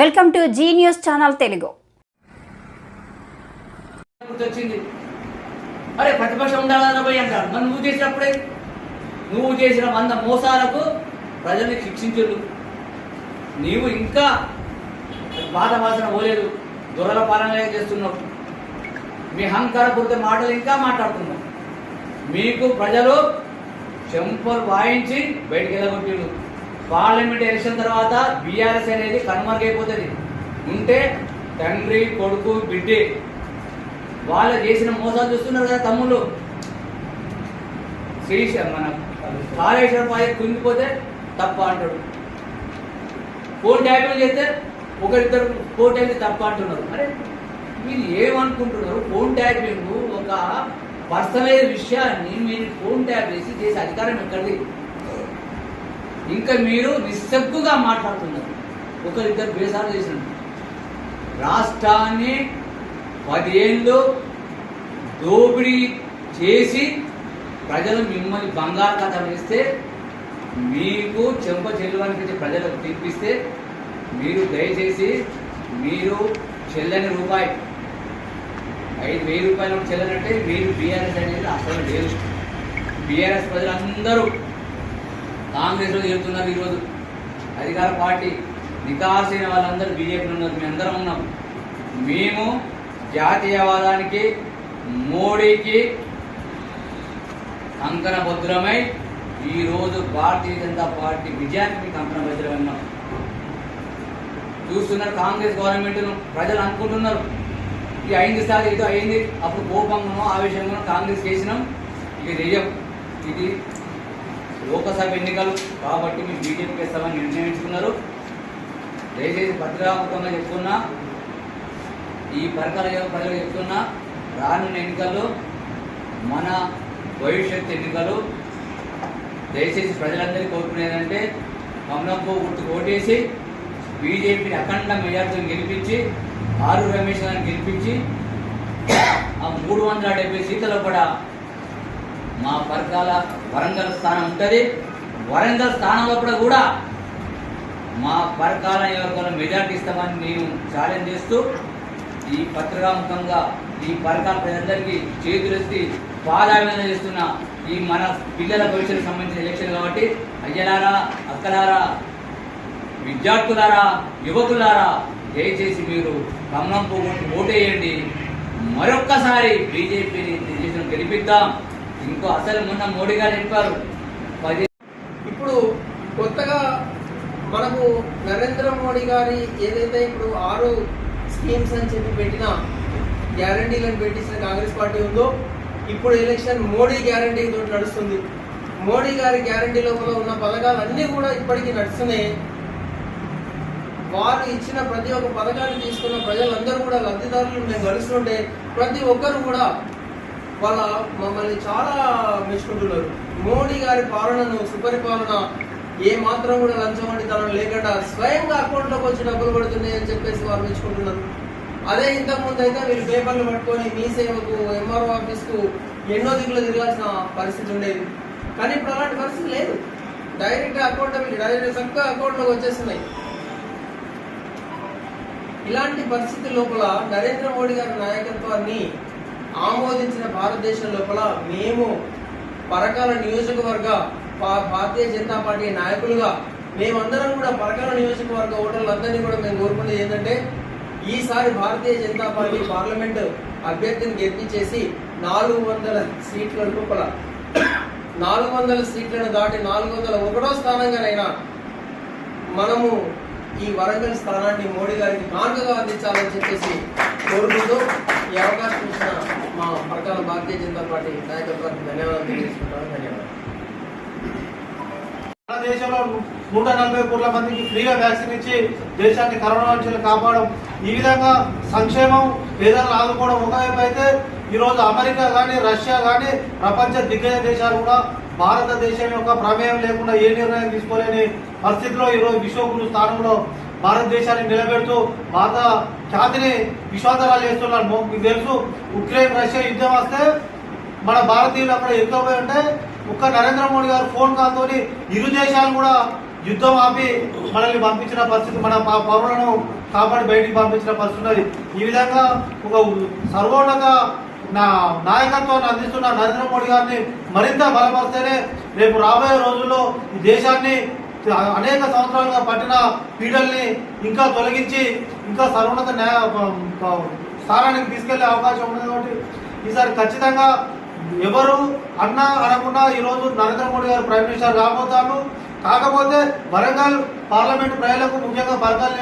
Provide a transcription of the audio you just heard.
Welcome to Zee news channel Telugu. గుర్తొచ్చింది. అరే ప్రతిపక్షం ఉండాలని పోయి అంటారు మరి నువ్వు చేసినప్పుడే? నువ్వు చేసిన వంద మోసాలకు ప్రజల్ని శిక్షించరు నీవు ఇంకా బాధ వాసన పోలేదు. దొరల పాలన చేస్తున్నావు. మీ అహంకారపూరిత మాటలు ఇంకా మాట్లాడుతున్నావు. మీకు ప్రజలు చెంపలు వాయించి బయటికి వెళ్ళగొట్టిండు పార్లమెంట్ ఎలక్షన్ తర్వాత బీఆర్ఎస్ అనేది కనుమరుగైపోతుంది ఉంటే తండ్రి కొడుకు బిడ్డే వాళ్ళు చేసిన మోసాలు చూస్తున్నారు కదా తమ్ముళ్ళు. శ్రీ మన కాళేశ్వరం పాయ కుంగిపోతే తప్ప అంటాడు. ఫోన్ ట్యాపింగ్ చేస్తే ఒకరిద్దరు ఫోర్ ట్యాపింగ్ తప్ప అంటున్నారు. అరే మీరు ఏమనుకుంటున్నారు? ఫోన్ ట్యాపింగ్ ఒక పర్సనలైజ్ విషయాన్ని మీరు ఫోన్ ట్యాప్ చేసి చేసే అధికారం ఎక్కడిది? ఇంకా మీరు నిస్సగ్గుగా మాట్లాడుతున్నారు. ఒకరిద్దరు బేసాలు చేసినట్టు రాష్ట్రాన్ని పదేళ్ళు దోపిడీ చేసి ప్రజలు మిమ్మల్ని బంగారు కథ వేస్తే మీకు చెంప చెల్లువనిపించే ప్రజలకు తీర్పిస్తే మీరు దయచేసి మీరు చెల్లని రూపాయి ఐదు వెయ్యి రూపాయలు చెల్లనంటే మీరు బీఆర్ఎస్ అనేది అసలు లేదు. బీఆర్ఎస్ ప్రజలందరూ కాంగ్రెస్లో చేరుతున్నారు ఈరోజు. అధికార పార్టీ నికాసైన వాళ్ళందరూ బీజేపీలో ఉన్నారు. మేము అందరం ఉన్నాం. మేము జాతీయవాదానికి మోడీకి కంకణ భద్రమై ఈరోజు భారతీయ జనతా పార్టీ విజయానికి కంకణ భద్రమై ఉన్నాం. చూస్తున్నారు కాంగ్రెస్ గవర్నమెంట్ను. ప్రజలు అనుకుంటున్నారు. ఇది అయింది సార్ ఏదో అయింది. అప్పుడు కోపంగానో ఆవేశంగానో కాంగ్రెస్ చేసినాం. ఇక నిజం. ఇది లోకసభ ఎన్నికలు కాబట్టి మేము బీజేపీకి ఇస్తామని నిర్ణయించుకున్నారు. దయచేసి భద్రాముఖంగా చెప్తున్నా ఈ పరికర ప్రజలు చెప్తున్నా రానున్న ఎన్నికల్లో మన భవిష్యత్ ఎన్నికలు దయచేసి ప్రజలందరికీ కోరుకునేదంటే కమలంపో గుర్తు ఓటేసి బీజేపీని అఖండ మెజార్టీని గెలిపించి ఆరు రమేష్ గారిని గెలిపించి ఆ మూడు వందల డెబ్బై సీట్లలో కూడా మా పరకాల వరంగల్ స్థానం ఉంటుంది. వరంగల్ స్థానంలో కూడా కూడా మా పరకాల నియోజకవర్గంలో మెజార్టీ ఇస్తామని నేను ఛాలెంజ్ చేస్తూ ఈ పత్రికాముఖంగా ఈ పరకాల ప్రజలందరికీ చేతులెత్తి పాదాభినందన చేస్తున్న ఈ మన పిల్లల భవిష్యత్తుకు సంబంధించిన ఎలక్షన్ కాబట్టి అయ్యలారా అక్కలారా విద్యార్థులారా యువకులారా దయచేసి మీరు కమలం పువ్వుని ఓటేయండి మరొక్కసారి బీజేపీని దిశను గెలిపిద్దాం. ఇంకో అసలు మొన్న మోడీ గారు చెప్పారు. పది ఇప్పుడు కొత్తగా మనకు నరేంద్ర మోడీ గారి ఏదైతే ఇప్పుడు ఆరు స్కీమ్స్ అని చెప్పి పెట్టిన గ్యారంటీలను పెట్టించిన కాంగ్రెస్ పార్టీ ఉందో ఇప్పుడు ఎలక్షన్ మోడీ గ్యారంటీ తోటి నడుస్తుంది. మోడీ గారి గ్యారంటీ లోపల ఉన్న పథకాలు అన్నీ కూడా ఇప్పటికీ నడుస్తున్నాయి. వారు ఇచ్చిన ప్రతి ఒక్క పథకాన్ని తీసుకున్న ప్రజలందరూ కూడా లబ్ధిదారులు మేము కలుస్తుంటే ప్రతి ఒక్కరు కూడా వాళ్ళ మమ్మల్ని చాలా మెచ్చుకుంటున్నారు. మోడీ గారి పాలనను సుపరిపాలన ఏ మాత్రం కూడా లంచమణితనం లేకుండా స్వయంగా అకౌంట్లోకి వచ్చి డబ్బులు పడుతున్నాయని చెప్పేసి వారు మెచ్చుకుంటున్నారు. అదే ఇంతకుముందు అయితే వీళ్ళు పేపర్లు పట్టుకొని మీ సేవకు ఎంఆర్ఓ ఆఫీస్కు ఎన్నో దిగులు తిరగాల్సిన పరిస్థితి ఉండేది. కానీ ఇప్పుడు అలాంటి పరిస్థితి లేదు. డైరెక్ట్ అకౌంట్ డైరెక్ట్ చక్కగా అకౌంట్లోకి వచ్చేస్తున్నాయి. ఇలాంటి పరిస్థితి లోపల నరేంద్ర మోడీ గారి నాయకత్వాన్ని ఆమోదించిన భారతదేశం లోపల మేము పరకాల నియోజకవర్గ భారతీయ జనతా పార్టీ నాయకులుగా మేమందరం కూడా పరకాల నియోజకవర్గ ఓటర్లందరినీ కూడా మేము కోరుకునేది ఏంటంటే ఈసారి భారతీయ జనతా పార్టీ పార్లమెంట్ అభ్యర్థిని గెలిపించేసి నాలుగు వందల సీట్ల లోపల నాలుగు వందల సీట్లను దాటి నాలుగు వందల ఒకటో స్థానంగానైనా మనము ఈ వరంగల్ స్థానాన్ని మోడీ గారికి కానుకగా అందించాలని చెప్పేసి కోరుకుంటూ ఈ అవకాశం భారతీయ జనతా పార్టీ నాయకత్వానికి ధన్యవాదాలు తెలియజేసుకుంటాను. ధన్యవాదాలు. మన దేశంలో నూట నలభై కోట్ల మందికి ఫ్రీగా వ్యాక్సిన్ ఇచ్చి దేశాన్ని కరోనా నుంచి కాపాడడం ఈ విధంగా సంక్షేమం పేదలను ఆదుకోవడం ఒకవైపు అయితే ఈరోజు అమెరికా కానీ రష్యా కానీ ప్రపంచ దిగ్గజ దేశాలు కూడా భారతదేశం యొక్క ప్రమేయం లేకుండా ఏ నిర్ణయం తీసుకోలేని పరిస్థితిలో ఈరోజు విశ్వగురు స్థానంలో భారతదేశాన్ని నిలబెడుతూ భారత ఖ్యాతిని విశ్వాసరాలు చేస్తున్నారు. మీకు తెలుసు ఉక్రెయిన్ రష్యా యుద్ధం వస్తే మన భారతీయులు అక్కడ ఎక్కువ పోయి ఉంటే ఒక్క నరేంద్ర మోడీ గారు ఫోన్ కాల్తో ఇరు దేశాలు కూడా యుద్ధం ఆపి మనల్ని పంపించిన పరిస్థితి మన పౌరులను కాపాడి బయటికి పంపించిన పరిస్థితి ఉన్నది. ఈ విధంగా ఒక సర్వోన్నత నా నాయకత్వాన్ని అందిస్తున్న నరేంద్ర మోడీ గారిని మరింత బలపరిస్తేనే రేపు రాబోయే రోజుల్లో ఈ దేశాన్ని అనేక సంవత్సరాలుగా పట్టిన పీడల్ని ఇంకా తొలగించి ఇంకా సర్వోన్నత న్యాయ స్థానానికి తీసుకెళ్ళే అవకాశం ఉంది కాబట్టి ఈసారి ఖచ్చితంగా ఎవరు అన్నా అనకుండా ఈరోజు నరేంద్ర మోడీ గారు ప్రైమ్ మినిస్టర్ కాబోతారు కాకపోతే వరంగల్ పార్లమెంట్ ప్రజలకు ముఖ్యంగా వరంగల్